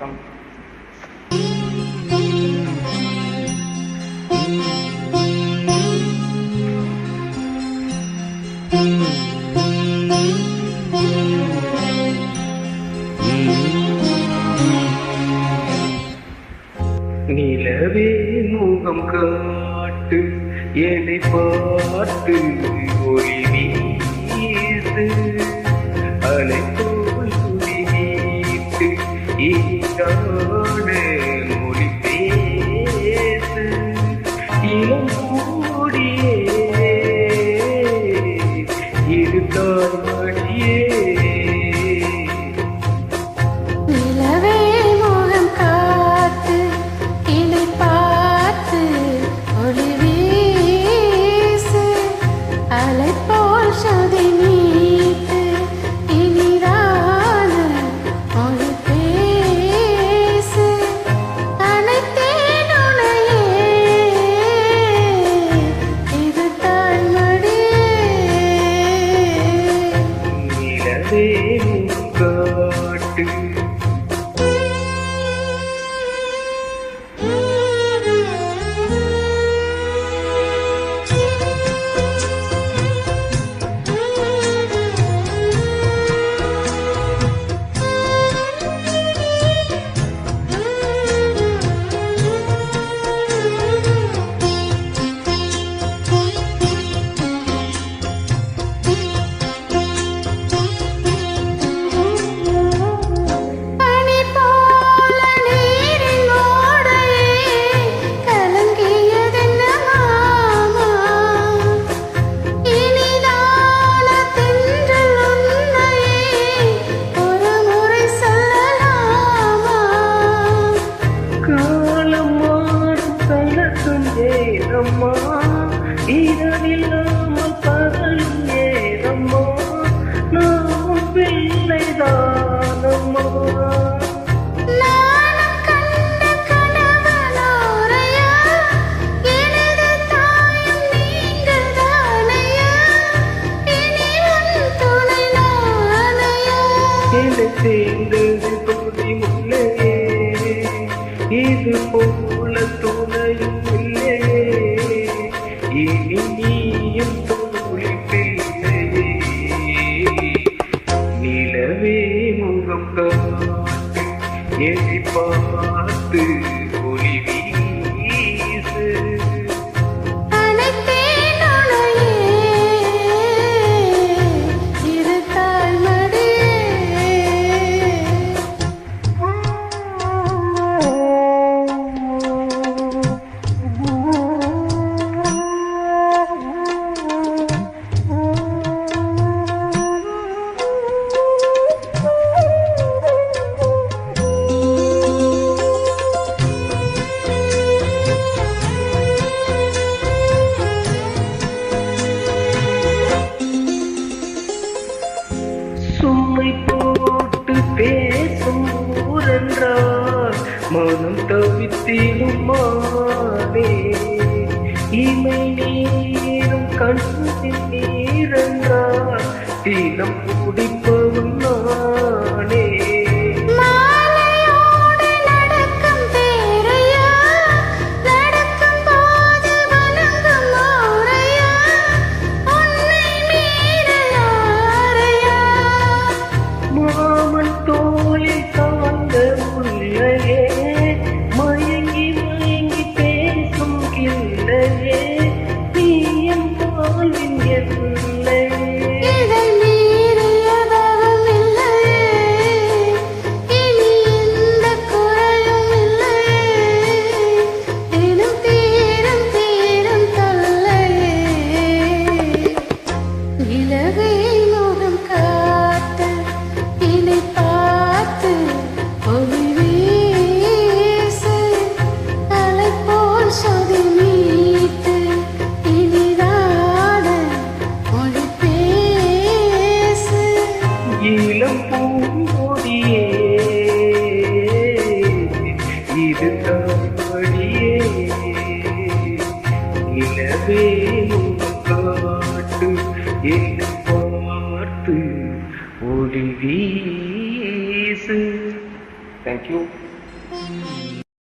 வணக்கம். நிலவே முகம் காட்டு என்னை பார்த்து ஒளி வீசு. அலை நேரம்மா இரவில்லாமல் பகல் நேரம்மா நாமும் பிள்ளைதானம்மா. தேர்ந்தது தோழி முல்லையே இது போல небе மனம் தவித்திடும் மாவே இமை நீரும் கண்ணின் நீரங்கா தினம் என்னை பார்த்து ஒளி வீசு தேங்க்யூ